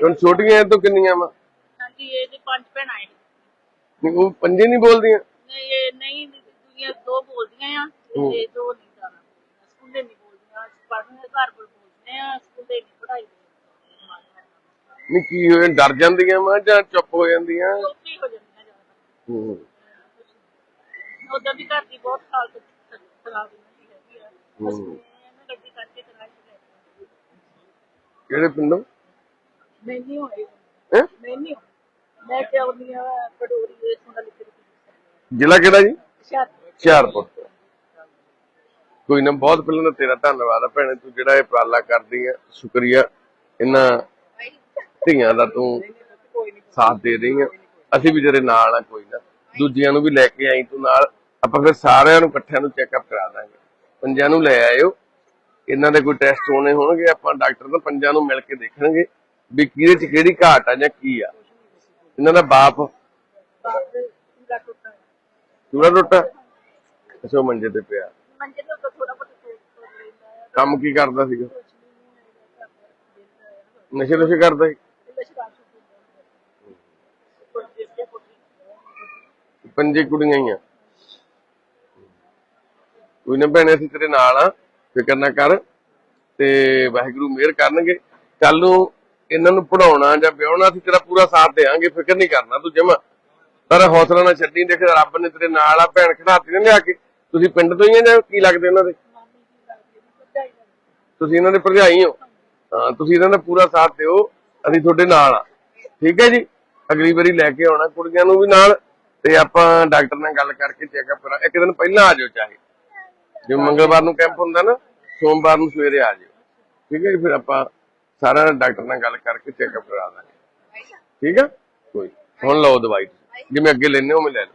ਹੁਣ ਛੋਟੀਆਂ ਇਹ ਤੋਂ ਕਿੰਨੀਆਂ ਵਾ? ਹਾਂਜੀ ਇਹ ਜੀ ਪੰਜ ਭੈਣਾਂ ਹੈ ਨਹੀਂ ਉਹ ਪੰਜੇ ਨਹੀਂ ਬੋਲਦੀਆਂ? ਨਹੀਂ ਇਹ ਨਹੀਂ ਦੂਜੀਆਂ ਦੋ ਬੋਲਦੀਆਂ ਆ ਤੇ ਦੋ ਨਹੀਂ ਜਾਣਾ ਸਕੂਲੇ ਨਹੀਂ ਬੋਲਦੀਆਂ। ਪੜ੍ਹਨੇ ਘਰ ਕੋਲ ਬੋਲਦੇ ਆ ਸਕੂਲੇ ਨਹੀਂ ਪੜ੍ਹਾਈ ਨਹੀਂ ਕੀ ਹੋਇਆ? ਡਰ ਜਾਂਦੀਆਂ ਵਾ ਜਾਂ ਚੁੱਪ ਹੋ ਜਾਂਦੀਆਂ? ਚੋਪੀ ਹੋ ਜਾਂਦੀਆਂ ਜ਼ਿਆਦਾ। ਹੂੰ। ਉਦੋਂ ਵੀ ਘਰ ਦੀ ਬਹੁਤ ਹਾਲਤ ਖਰਾਬ ਹੁੰਦੀ ਹੈਗੀ ਆ। ਬਸ ਹੂੰ। ਮੈਂ ਗੱਡੀ ਕਰਕੇ ਕਰਾਈ ਤੇ ਕਿਹੜੇ ਪਿੰਡੋਂ? ਨਹੀਂ ਹੋਈ ਹੈ? ਮੈਂ ਨਹੀਂ ਮੈਂ ਦੇ ਲਿਖ ਜ਼ਿਲ੍ਹਾ ਕਿਹੜਾ ਜੀ? ਸ਼ਾਇਦ ਹੁਸ਼ਿਆਰਪੁਰ ਤੋਂ। ਕੋਈ ਨਾ ਬਹੁਤ ਪਹਿਲਾਂ ਤਾਂ ਤੇਰਾ ਧੰਨਵਾਦ ਆ ਭੈਣੇ ਤੂੰ ਜਿਹੜਾ ਇਹ ਉਪਰਾਲਾ ਕਰਦੀ ਆ ਸ਼ੁਕਰੀਆ। ਇਹਨਾਂ ਧੀਆਂ ਦਾ ਤੂੰ ਸਾਥ ਦੇ ਰਹੀ ਆ। ਅਸੀਂ ਵੀ ਤੇਰੇ ਨਾਲ ਆ ਕੋਈ ਨਾ। ਦੂਜਿਆਂ ਨੂੰ ਵੀ ਲੈ ਕੇ ਆਈ ਤੂੰ ਨਾਲ। ਆਪਾਂ ਫਿਰ ਸਾਰਿਆਂ ਨੂੰ ਇਕੱਠਿਆਂ ਨੂੰ ਚੈੱਕਅਪ ਕਰਾ ਦਾਂਗੇ। ਪੰਜਾਂ ਨੂੰ ਲੈ ਆਇਓ। ਇਹਨਾਂ ਦੇ ਕੋਈ ਟੈਸਟ ਹੋਣੇ ਹੋਣਗੇ ਆਪਾਂ ਡਾਕਟਰ ਤੋਂ ਪੰਜਾਂ ਨੂੰ ਮਿਲ ਕੇ ਦੇਖਣਗੇ। ਵੀ ਕਿਹਦੇ ਚ ਕਿਹੜੀ ਘਾਟ ਆ ਜਾਂ ਕੀ ਆ? ਇਹਨਾਂ ਦਾ ਬਾਪ ਚੂੜਾ ਟੁੱਟਾ ਉਹ ਮੰਜੇ ਤੇ ਪਿਆ। ਮੰਜੇ ਤੋਂ ਥੋੜਾ ਬਹੁਤ ਕੰਮ ਕੀ ਕਰਦਾ ਸੀਗਾ? ਨਸ਼ੇ ਨੁਸ਼ੇ ਕਰਦਾ ਸੀ? ਪੰਜੇ ਕੁੜੀਆਂ ਹੀ ਆ। ਕੋਈ ਨਾ ਭੈਣੇ ਅਸੀਂ ਤੇਰੇ ਨਾਲ ਆ। ਫਿਕਰ ਨਾ ਕਰ ਤੇ ਵਾਹਿਗੁਰੂ ਮਿਹਰ ਕਰਨਗੇ। ਕੱਲ ਨੂੰ ਇਹਨਾਂ ਨੂੰ ਪੜਾਉਣਾ ਜਾਂ ਵਿਆਹਣਾ, ਅਸੀਂ ਤੇਰਾ ਪੂਰਾ ਸਾਥ ਦੇਵਾਂਗੇ, ਫਿਕਰ ਨਹੀਂ ਕਰਨਾ ਤੂੰ ਜਮਾ। ਪਰ ਹੌਸਲਾ ਨਾ ਛੱਡੀ, ਦੇਖ ਰੱਬ ਨੇ ਤੇਰੇ ਨਾਲ ਆ ਭੈਣ ਖੜਾਤੀ ਨੇ ਲਿਆ ਕੇ। ਤੁਸੀਂ ਪਿੰਡ ਤੋਂ ਹੀ ਆ ਜਾਂ ਕੀ ਲੱਗਦੇ ਉਹਨਾਂ ਦੇ? ਤੁਸੀਂ ਇਹਨਾਂ ਦੇ ਭਰਜਾਈ ਹੋ। ਹਾਂ, ਤੁਸੀਂ ਇਹਨਾਂ ਦਾ ਪੂਰਾ ਸਾਥ ਦਿਓ, ਅਸੀਂ ਤੁਹਾਡੇ ਨਾਲ ਆ। ਠੀਕ ਹੈ ਜੀ? ਅਗਲੀ ਵਾਰੀ ਲੈ ਕੇ ਆਉਣਾ ਕੁੜੀਆਂ ਨੂੰ ਵੀ ਨਾਲ, ਤੇ ਆਪਾਂ ਡਾਕਟਰ ਨਾਲ ਗੱਲ ਕਰਕੇ ਚੈੱਕਅਪ ਕਰਾਂ ਇੱਕ ਦਿਨ ਪਹਿਲਾਂ ਆ ਜਾਓ ਚਾਹੇ। ਜੇ ਮੰਗਲਵਾਰ ਨੂੰ ਕੈਂਪ ਹੁੰਦਾ ਨਾ, ਸੋਮਵਾਰ ਨੂੰ ਸਵੇਰੇ ਆ ਜਾਓ ਠੀਕ ਹੈ ਜੀ, ਫਿਰ ਆਪਾਂ ਸਾਰਿਆਂ ਨਾਲ ਡਾਕਟਰ ਨਾਲ ਗੱਲ ਕਰਕੇ ਚੈੱਕਅਪ ਕਰਾ ਦਾਂਗੇ। ਠੀਕ ਹੈ ਕੋਈ ਹੁਣ ਲਓ ਦਵਾਈ। ਜਿਵੇਂ ਅੱਗੇ ਲੈਣੇ ਹੋ ਮੈਂ ਲੈ ਲਓ।